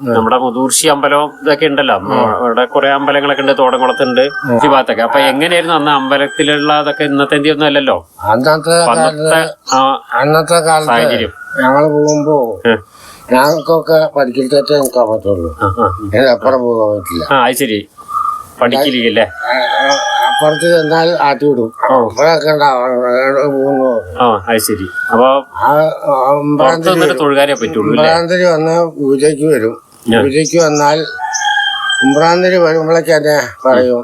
നമ്മുടെ മുതൂർശി അമ്പലം ഇതൊക്കെ ഉണ്ടല്ലോ. അവിടെ കുറെ അമ്പലങ്ങളൊക്കെ ഉണ്ട് തോടംകുളത്തുണ്ട് ഈ ഭാഗത്തൊക്കെ അപ്പൊ എങ്ങനെയായിരുന്നു അന്ന് അമ്പലത്തിലുള്ള അതൊക്കെ ഇന്നത്തെ ഒന്നും അല്ലല്ലോ? അന്നത്തെ അന്നത്തെ കാലത്ത് സാഹചര്യം. ഞങ്ങൾ പോകുമ്പോ. ഞങ്ങൾക്കൊക്കെ പഠിക്കൽ തെറ്റേ നിൽക്കാൻ പറ്റുള്ളൂ. അപ്പുറം പോകാൻ പറ്റില്ല. ആ ശരി. പഠിക്കില്ലേ അപ്പുറത്ത് ചെന്നാൽ ആട്ടി വിടും അപ്പോഴൊക്കെ പോകുന്നു ആ അത് ശരി. അപ്പൊ പറ്റുള്ളൂ വന്ന് പൂജയ്ക്ക് വരും. പൂജയ്ക്ക് വന്നാൽ ഉമ്രാന്തിരി വരുമ്പോഴേക്ക് തന്നെ പറയും.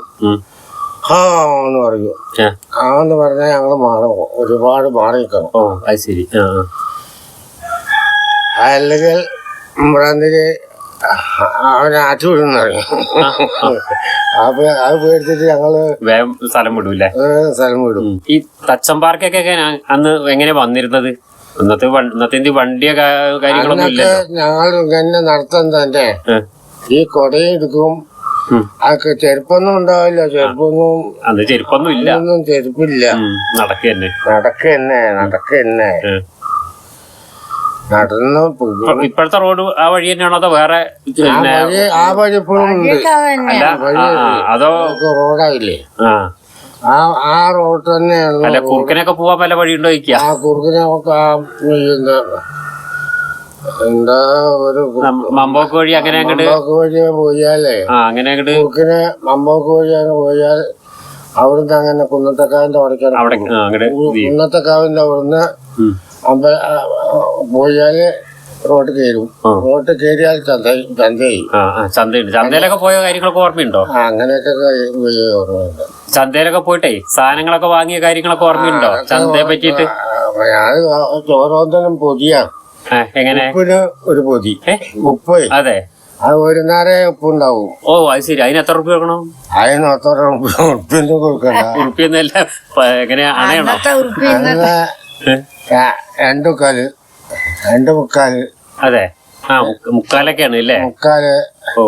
ഹാ എന്ന് പറയും. ആ. എന്ന് പറഞ്ഞാൽ ഞങ്ങൾ മാറും. ഒരുപാട് മാറി നിൽക്കണം ഓ അത് ശരി. അല്ലെങ്കിൽ ഉമ്രാന്തിരി അവനെ ആറ്റു വിടുന്ന പറയും അപ്പൊ അത് പേടിച്ചിട്ട് ഞങ്ങൾ സ്ഥലം വിടൂല്ലേ? സ്ഥലം വിടും. ഈ തച്ചമ്പാർക്കൊക്കെ അന്ന് എങ്ങനെ വന്നിരുന്നത്? ഇന്നത്തെ വൺ- ഇന്നത്തെ എന്ത് കാര്യങ്ങളൊന്നും ഇല്ല ഞങ്ങൾ ഇങ്ങനെ തന്നെ. ഈ കൊടയും എടുക്കും. അതൊക്കെ ചെരുപ്പൊന്നും ഉണ്ടാവില്ല. ചെരുപ്പൊന്നും അന്ന് ചെരുപ്പൊന്നും ഇല്ല. ഒന്നും ചെരുപ്പില്ല. നടക്കന്നെ. നടക്കന്നെ നടക്കന്നെ. നടന്നു തന്നെ തന്നെ ഇപ്പോഴത്തെ റോഡ് ആ വഴി തന്നെയാണോ അതോ വേറെ ആ വഴി ഇപ്പോഴും അതോ റോഡായില്ലേ? ആ. ആ ആ റോഡ് തന്നെയാണ്. അല്ല കുറുക്കനൊക്കെ പോവാൻ പല വഴിയുണ്ടോ ചോദിക്കുക ആ കുറുക്കിനെ ഒക്കെ ആ എന്താ ഒരു മമ്പോക്ക് വഴി അങ്ങനെ അങ്ങോട്ട് മമ്പോക്ക് വഴി പോയാലേ അങ്ങനെ അങ്ങോട്ട് കുറുക്കിന് മമ്പോക്ക് അങ്ങനെ പോയാൽ അവിടുന്ന് അങ്ങനെ കുന്നത്തക്കാവിന്റെ അവിടേക്കാണ് അവിടെ കുന്നത്തക്കാവിന്റെ അവിടുന്ന് പോയാൽ റോഡ് കയറും. റോഡ് കയറിയാൽ ചന്ത ചന്തയായി ചന്തയുണ്ട് ചന്തയിലൊക്കെ പോയ കാര്യങ്ങളൊക്കെ ഓർമ്മയുണ്ടോ? അങ്ങനെയൊക്കെ ഓർമ്മയുണ്ട്. ചന്തയിലൊക്കെ പോയിട്ടേ സാധനങ്ങളൊക്കെ വാങ്ങിയ കാര്യങ്ങളൊക്കെ ഓർമ്മയുണ്ടോ? ചന്തയെ പറ്റിയിട്ട്? ആ, ഞാൻ ഓരോന്നിനും പൊതിയാണ് എങ്ങനെ? ഉപ്പിന് ഒരു പൊതി. ഉപ്പ്. അതെ. അത് ഒരു നേരെ ഉപ്പുണ്ടാവും. ഓ അത് ശരി. അതിന് എത്ര റുപ്യ കൊടുക്കണം? അതിന് എത്ര ഉപ്പിന് കൊടുക്കണ്ട. ഉറുപ്പിയൊന്നുമല്ല എങ്ങനെ അണയണോ? അങ്ങനെ ഏ? ര- രണ്ടു കാൽ. രണ്ട് മുക്കാൽ. അതെ. ആ മുക്ക- മുക്കാലൊക്കെയാണ് അല്ലേ മുക്കാൽ. ഓ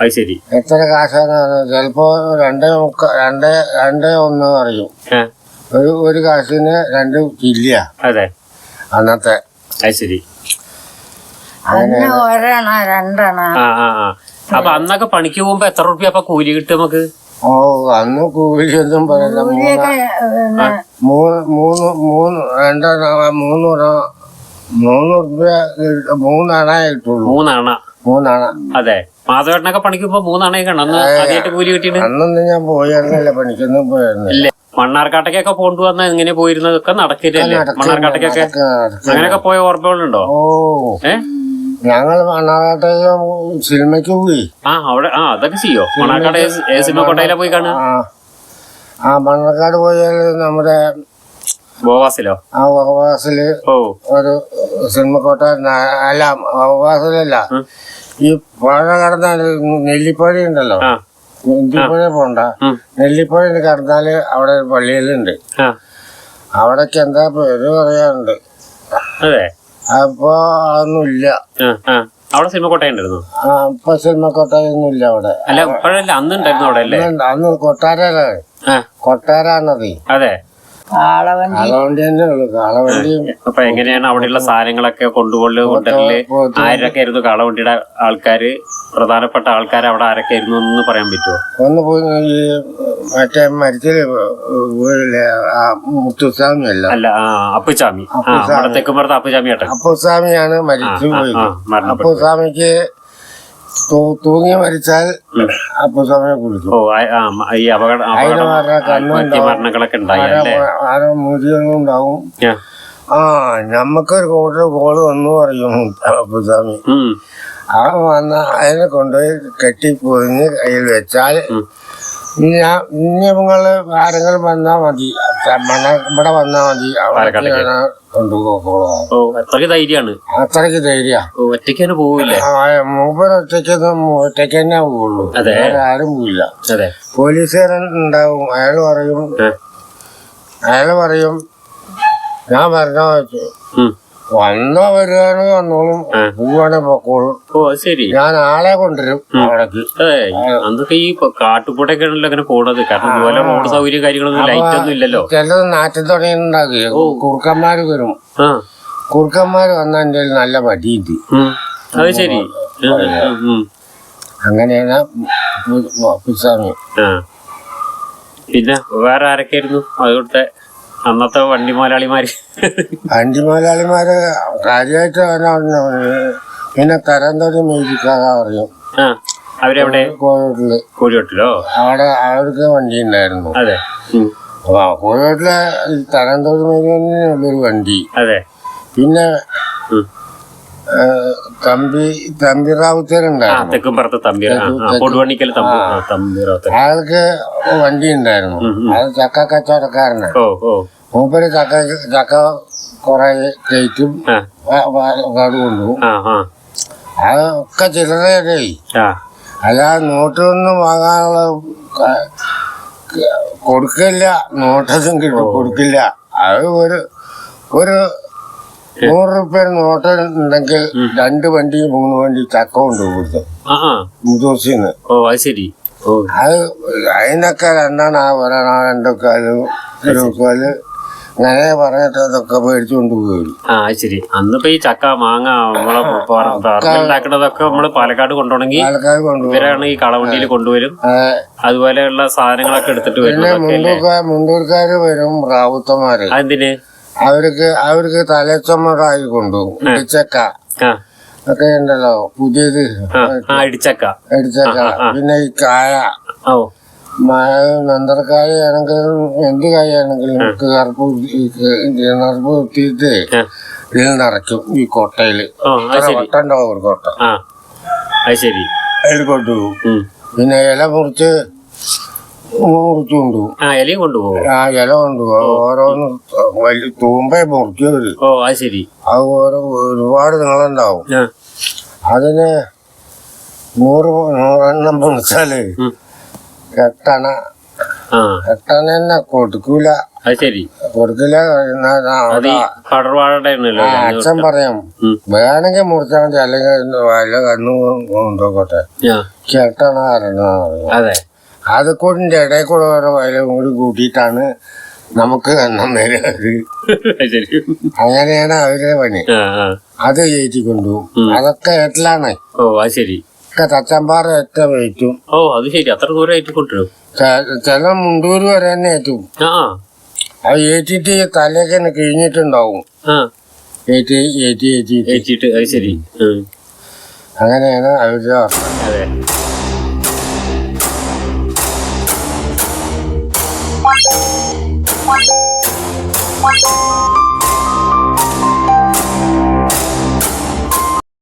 അത് ശരി. എത്ര കാശാണ് ചിലപ്പോ രണ്ട് മുക്ക രണ്ട് രണ്ട് ഒന്ന് അറിയും. ആ, ഒരു ഒരു കാശിന് രണ്ട് ചില്ലിയ അതെ. അന്നത്തെ. അത് ശരി. അന്ന് ഒരെണ്ണ രണ്ടെണ്ണ. ആ ആ ആ. അപ്പൊ അന്നൊക്കെ പണിക്ക് പോകുമ്പോ എത്ര റുപ്യ അപ്പൊ കൂലി കിട്ടും നമുക്ക്? ഓ അന്ന് കൂലിയൊന്നും പറയില്ല കൂലിയൊക്കെ പിന്നെ മൂന്ന് മൂന്ന് മൂന്ന് രണ്ടെണ്ണ മൂന്ന് റുപ്യ മൂന്ന് റുപ്യ മൂന്നണ. കിട്ടുള്ളൂ മൂന്നണ. മൂന്നണ അതെ. മാധവേട്ടനൊക്കെ പണിക്കുമ്പോ മൂന്നണയൊക്കെ മൂന്നണയൊക്കെയാണ് അന്ന് ആദ്യമായിട്ട് കൂലി കിട്ടിയിട്ട് അന്നൊന്നും ഞാൻ പോയിരുന്നില്ല പണിക്കൊന്നും പോയിരുന്നില്ല. മണ്ണാർക്കാട്ടേക്കൊക്കെ കൊണ്ടുവന്ന എങ്ങനെ പോയിരുന്നതൊക്കെ നടക്കില്ലല്ലേ മണ്ണാർക്കാട്ടേക്കൊക്കെ? അങ്ങനെയൊക്കെ പോയ ഓർമ്മകളുണ്ടോ? ഏ? ഞങ്ങൾ മണ്ണാറാട്ടേക്ക് സിനിമയ്ക്ക് പോയി. ആ അവിടെ ആ അതൊക്കെ ചെയ്യോ? മണ്ണാർക്കാട് സിനിമ കോട്ടയിലെ പോയി കാണുക? ആ മണ്ണാർക്കാട് പോയാൽ നമ്മുടെ ഗോവാസിലോ? ആ ബോവാസിൽ ഒരു ഒരു സിനിമക്കോട്ട അല്ല ബോവാസിലല്ല ഈ പുഴ കടന്ന നെല്ലിപ്പുഴ ഉണ്ടല്ലോ. നെല്ലിപ്പുഴ പോണ്ട. നെല്ലിപ്പുഴ കടന്നാൽ അവിടെ ഒരു പള്ളിയിലുണ്ട്. അവിടേക്ക് എന്താ പേര് പറയാറുണ്ട് അതെ. അപ്പൊ അതൊന്നുമില്ല. അവിടെ സിനിമ കോട്ടയുണ്ടായിരുന്നു? ആ ഇപ്പൊ സിനിമക്കോട്ടയൊന്നും ഇല്ല അവിടെ. അല്ല ഇപ്പോഴല്ല അന്ന് ഉണ്ടായിരുന്നു അവിടെ അല്ലേ? അന്ന് കൊട്ടാരാണ് കൊട്ടാരാണത് അതെ. കാളവണ്ടി. കാളവണ്ടി തന്നെ ഉള്ളു. കാളവണ്ടിയും അപ്പൊ എങ്ങനെയാണ് അവിടെയുള്ള സാധനങ്ങളൊക്കെ കൊണ്ടുപോകൽ? കൊണ്ടുവരൽ ആരൊക്കെ ആയിരുന്നു കാളവണ്ടിയുടെ ആൾക്കാര്? പ്രധാനപ്പെട്ട ആൾക്കാർ അവിടെ ആരൊക്കെ ആയിരുന്നു എന്ന് പറയാൻ പറ്റുമോ ഒന്ന് പോയി ഈ മറ്റേ മരിച്ചത് മുത്തുസ്വാമി അല്ല. അല്ല അപ്പുസ്വാമി. തെക്കുമ്പുറത്ത് അപ്പുചാമി ഏട്ടൻ. അപ്പുസ്വാമിയാണ് മരിച്ചു പോയത്. അപ്പുസ്വാമിക്ക് തൂ- തൂങ്ങി മരിച്ചാൽ അപ്പുസ്വാമിയെ കുളിക്കും ഓ ആ, ആ, മ- ഈ അപകട അപകടം. മരണങ്ങളൊക്കെ ഉണ്ടായി അല്ലേ ആരോ മുരികളും ഉണ്ടാവും ആ. ആ ഞമ്മക്കൊരു കൂടുതൽ കോൾ വന്നു പറയും അപ്പുസ്വാമി ഉം. ആ വന്ന അതിനെ കൊണ്ടുപോയി കെട്ടി പൊതിഞ്ഞ് കയ്യിൽ വെച്ചാൽ ഞാൻ നിങ്ങൾ ആരെങ്കിലും വന്നാ മതി. ഇവിടെ വന്നാ മതി. അത്രയ്ക്ക് ധൈര്യമാണ്? അത്രയ്ക്ക് ധൈര്യ. പോവില്ലേ? ഒറ്റയ്ക്കൊന്നും ഒറ്റയ്ക്ക് തന്നെ പോവുള്ളൂ. അതെ. ആരും പോയില്ല പോലീസുകാരൻ ഉണ്ടാവും. അയാൾ പറയും. അയാൾ പറയും ഞാൻ പറഞ്ഞ. വന്നോ വരികയാണെങ്കിൽ വന്നോളും. പോവാണെ പൊക്കോളും ഓ ശരി ഞാൻ ആളെ കൊണ്ടുവരും അവിടേക്ക് അന്നൊക്കെ ഈ കാട്ടുപൂട്ടൊക്കെ ആണല്ലോ അങ്ങനെ പോണത് കാരണം ഇതുപോലെ റോഡ് സൗകര്യം കാര്യങ്ങളൊന്നും ലൈറ്റ് ഒന്നും ഇല്ലല്ലോ ചിലത് നാട്ടിൽ തുടങ്ങിയിട്ടുണ്ടാക്കി കുറുക്കന്മാര് വരും കുറുക്കന്മാര് വന്ന എന്റെ നല്ല മടിയുണ്ട് ഉം. അത് ശരി. അങ്ങനെയാണ് പിന്നെ വേറെ ആരൊക്കെ ആയിരുന്നു അതുകൊണ്ടത്തെ അന്നത്തെ വണ്ടി മുതലാളിമാര് വണ്ടി മുതലാളിമാര് കാര്യമായിട്ട് പിന്നെ തരംതൊടി മേടിക്കാതെ പറയും. ആ അവരെവിടെ? കോഴിക്കോട്ടിൽ. കോഴിക്കോട്ടിലോ? അവിടെ അവർക്ക് വണ്ടി ഉണ്ടായിരുന്നു. അതെ. കോഴിക്കോട്ടിലെ തരംതൊടി മേടിക്കുന്നൊരു വണ്ടി. അതെ. പിന്നെ തമ്പി തമ്പി ആ റാവുത്തരുണ്ടായിരുന്നു. തെക്കും പറത്ത് തമ്പി കൊടുവണ്ണിക്കൽ തമ്പി ആ, തമ്പി റാവുത്തർ. അയാൾക്ക് വണ്ടി ഉണ്ടായിരുന്നു അത് ചക്ക കച്ചവടക്കാരനാണ് മൂപ്പര് ചക്ക ചക്ക കുറെ കയറ്റും കാട് കൊണ്ടുപോകും. അതൊക്കെ ചില്ലറയായി. ആ. അല്ലാതെ നോട്ടൊന്നും വാങ്ങാനുള്ള കൊടുക്കില്ല. നോട്ടൊന്നും കിട്ടും. കൊടുക്കില്ല. അത് ഒരു ഒരു നൂറ് റുപ്യ നോട്ട് ഉണ്ടെങ്കിൽ രണ്ട് വണ്ടി മൂന്ന് വണ്ടി ചക്ക കൊണ്ട് മുതൂസിന്ന് ഓ അത് ശരി. അത് അതിനൊക്കെ രണ്ടെണ്ണ ഒരെണ്ണ രണ്ടൊക്കാൽ ഇരുപക്കാൽ അങ്ങനെ പറഞ്ഞിട്ട് അതൊക്കെ മേടിച്ചു കൊണ്ടുപോയി ആ അത് ശരി. അന്നിപ്പോ ഈ ചക്ക മാങ്ങ നമ്മളെ ഉണ്ടാക്കണതൊക്കെ നമ്മൾ പാലക്കാട് കൊണ്ടുപോകണമെങ്കിൽ പാലക്കാട് കൊണ്ടുപോകും. ഇവരാണ് ഈ കളവണ്ടിയിൽ കൊണ്ടുവരും. അതുപോലെയുള്ള സാധനങ്ങളൊക്കെ എടുത്തിട്ട് വരും മുണ്ടൂർക്കാര് വരും റാവുത്തമാര് അതെന്തിന്? അവർക്ക് അവർക്ക് തലച്ചുമടായി കൊണ്ടു. ഇടിച്ചക്ക. ഒക്കെ ഉണ്ടല്ലോ. പുതിയത്. ഇടിച്ചക്ക. ഇടിച്ചക്ക. പിന്നെ ഈ കായ. ഓ മ- നന്തർക്കായ ആണെങ്കിലും എന്ത് കായ ആണെങ്കിലും കറുപ്പ് കറുപ്പ് കുത്തിയിട്ട്. ഇതിൽ നിറയ്ക്കും ഈ കൊട്ടയിൽ. കൊട്ട ഉണ്ടാവും ഒരു കൊട്ട? അതിൽ കൊണ്ടുപോകും. പിന്നെ ഇല മുറിച്ച് മുറിച്ചു കൊണ്ടുപോകും ആ ഇലയും കൊണ്ടുപോകും ആ ഇല കൊണ്ടുപോകും. ഓരോന്ന് വലിയ തൂമ്പേ മുറിക്കവര് ഓ അത് ശരി. അത് ഓരോ ഒരുപാട് നീളുണ്ടാവും. ആ. അതിന് നൂറ് നൂറെണ്ണം പൊളിച്ചാൽ. എട്ടണ ആ. എട്ടണ തന്നെ കൊടുക്കൂല. അത് ശരി. കൊടുക്കില്ല എന്നാ അത് ഈ അവിടെ പടർവാഴയുടെ ആണല്ലോ ആ അച്ഛൻ പറയാം. വേണമെങ്കിൽ മുറിച്ചാൽ മതി അല്ലെങ്കിൽ വല്ല കണ്ണു കൊണ്ടുപോകട്ടെ ആ. എട്ടണ അതെ. അത് കൊണ്ട് ഇടയിൽ കൂടെ ഓരോ വയലും കൂടി കൂട്ടിയിട്ടാണ് നമുക്ക് എണ്ണം ശരി. അങ്ങനെയാണ് അവരുടെ പണി. അത് കയറ്റി കൊണ്ടുപോകും അതൊക്കെ എട്ടിലാണ് ഓ അത് ശരി. ഒക്കെ തച്ചമ്പാറ ഏറ്റ വെയിറ്റും ഓ അത് ശരി. അത്ര ദൂരമായിട്ട് കൊണ്ടുവരും ചെ- ചില മുണ്ടൂര് വരെ തന്നെ ഏറ്റും. അത് ഏറ്റിട്ട് തലയൊക്കെ തന്നെ കിഴിഞ്ഞിട്ടുണ്ടാവും. ആ. ഏറ്റി ഏറ്റി ഏറ്റിട്ട് അത് ശരി. അങ്ങനെയാണ് അവരുടെ അവസ്ഥ. അതെ